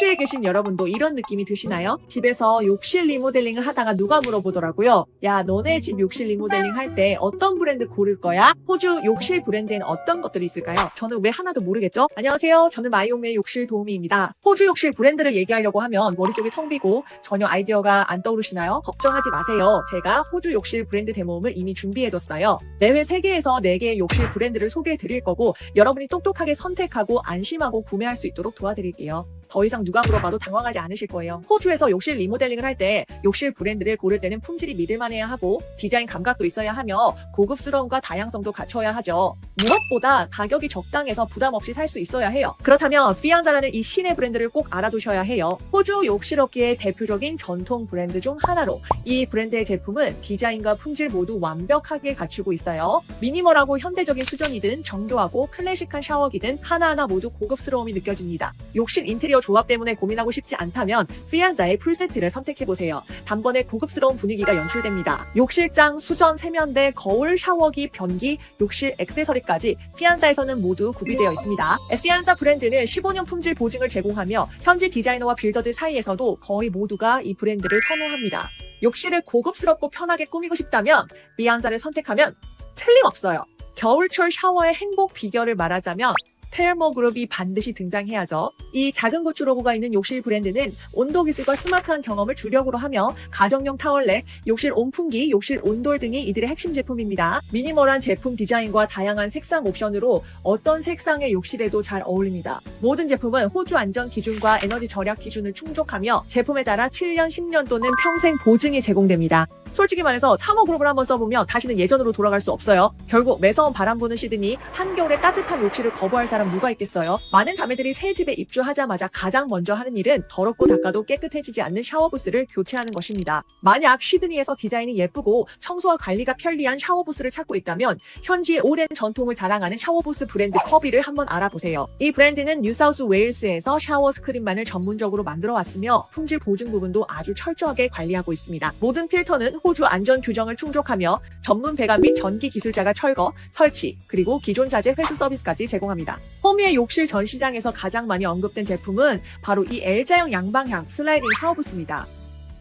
호주에 계신 여러분도 이런 느낌이 드시나요? 집에서 욕실 리모델링을 하다가 누가 물어보더라고요. 야, 너네 집 욕실 리모델링 할 때 어떤 브랜드 고를 거야? 호주 욕실 브랜드에는 어떤 것들이 있을까요? 저는 왜 하나도 모르겠죠? 안녕하세요. 저는 마이홈의 욕실 도우미입니다. 호주 욕실 브랜드를 얘기하려고 하면 머릿속이 텅 비고 전혀 아이디어가 안 떠오르시나요? 걱정하지 마세요. 제가 호주 욕실 브랜드 데모음을 이미 준비해뒀어요. 매회 3개에서 4개의 욕실 브랜드를 소개해 드릴 거고 여러분이 똑똑하게 선택하고 안심하고 구매할 수 있도록 도와드릴게요. 더 이상 누가 물어봐도 당황하지 않으실 거예요. 호주에서 욕실 리모델링을 할 때 욕실 브랜드를 고를 때는 품질이 믿을만해야 하고 디자인 감각도 있어야 하며 고급스러움과 다양성도 갖춰야 하죠. 무엇보다 가격이 적당해서 부담 없이 살 수 있어야 해요. 그렇다면 피안자라는 이 신의 브랜드를 꼭 알아두셔야 해요. 호주 욕실업계의 대표적인 전통 브랜드 중 하나로 이 브랜드의 제품은 디자인과 품질 모두 완벽하게 갖추고 있어요. 미니멀하고 현대적인 수전이든 정교하고 클래식한 샤워기든 하나하나 모두 고급스러움이 느껴집니다. 욕실 인테리어 조합 때문에 고민하고 싶지 않다면 피안자의 풀세트를 선택해보세요. 단번에 고급스러운 분위기가 연출됩니다. 욕실장, 수전, 세면대, 거울, 샤워기, 변기, 욕실 액세서리까지 피안사에서는 모두 구비되어 있습니다. 피안사 브랜드는 15년 품질 보증을 제공하며 현지 디자이너와 빌더들 사이에서도 거의 모두가 이 브랜드를 선호합니다. 욕실을 고급스럽고 편하게 꾸미고 싶다면 피안사를 선택하면 틀림없어요. 겨울철 샤워의 행복 비결을 말하자면 테르모 그룹이 반드시 등장해야죠. 이 작은 고추 로고가 있는 욕실 브랜드는 온도 기술과 스마트한 경험을 주력으로 하며 가정용 타월렛, 욕실 온풍기, 욕실 온돌 등이 이들의 핵심 제품입니다. 미니멀한 제품 디자인과 다양한 색상 옵션으로 어떤 색상의 욕실에도 잘 어울립니다. 모든 제품은 호주 안전 기준과 에너지 절약 기준을 충족하며 제품에 따라 7년, 10년 또는 평생 보증이 제공됩니다. 솔직히 말해서 타머 그룹을 한번 써보면 다시는 예전으로 돌아갈 수 없어요. 결국 매서운 바람 부는 시드니 한겨울에 따뜻한 욕실을 거부할 사람 누가 있겠어요? 많은 자매들이 새 집에 입주하자마자 가장 먼저 하는 일은 더럽고 닦아도 깨끗해지지 않는 샤워부스를 교체하는 것입니다. 만약 시드니에서 디자인이 예쁘고 청소와 관리가 편리한 샤워부스를 찾고 있다면 현지의 오랜 전통을 자랑하는 샤워부스 브랜드 커비를 한번 알아보세요. 이 브랜드는 뉴사우스 웨일스에서 샤워 스크린만을 전문적으로 만들어 왔으며 품질 보증 부분도 아주 철저하게 관리하고 있습니다. 모든 필터는 호주 안전 규정을 충족하며 전문 배관 및 전기 기술자가 철거, 설치, 그리고 기존 자재 회수 서비스까지 제공합니다. 호미의 욕실 전 시장에서 가장 많이 언급된 제품은 바로 이 L자형 양방향 슬라이딩 샤워부스입니다.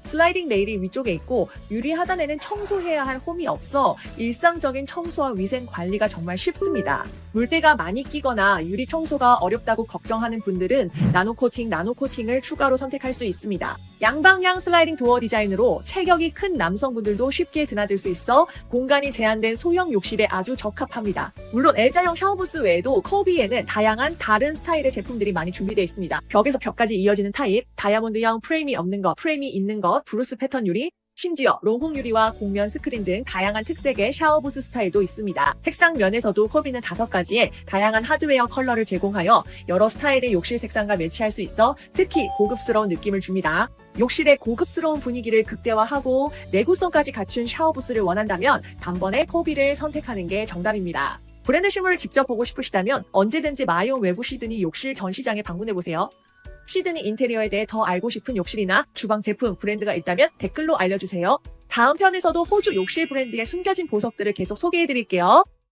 슬라이딩 레일이 위쪽에 있고 유리 하단에는 청소해야 할 홈이 없어 일상적인 청소와 위생 관리가 정말 쉽습니다. 물때가 많이 끼거나 유리 청소가 어렵다고 걱정하는 분들은 나노 코팅, 나노 코팅을 추가로 선택할 수 있습니다. 양방향 슬라이딩 도어 디자인으로 체격이 큰 남성분들도 쉽게 드나들 수 있어 공간이 제한된 소형 욕실에 아주 적합합니다. 물론 L자형 샤워부스 외에도 커비에는 다양한 다른 스타일의 제품들이 많이 준비되어 있습니다. 벽에서 벽까지 이어지는 타입, 다이아몬드형 프레임이 없는 것, 프레임이 있는 것, 브루스 패턴 유리, 심지어 롱홈 유리와 곡면 스크린 등 다양한 특색의 샤워부스 스타일도 있습니다. 색상 면에서도 커비는 다섯 가지의 다양한 하드웨어 컬러를 제공하여 여러 스타일의 욕실 색상과 매치할 수 있어 특히 고급스러운 느낌을 줍니다. 욕실의 고급스러운 분위기를 극대화하고 내구성까지 갖춘 샤워부스를 원한다면 단번에 코비를 선택하는 게 정답입니다. 브랜드 실물을 직접 보고 싶으시다면 언제든지 마이온 외부 시드니 욕실 전시장에 방문해보세요. 시드니 인테리어에 대해 더 알고 싶은 욕실이나 주방 제품, 브랜드가 있다면 댓글로 알려주세요. 다음 편에서도 호주 욕실 브랜드의 숨겨진 보석들을 계속 소개해드릴게요.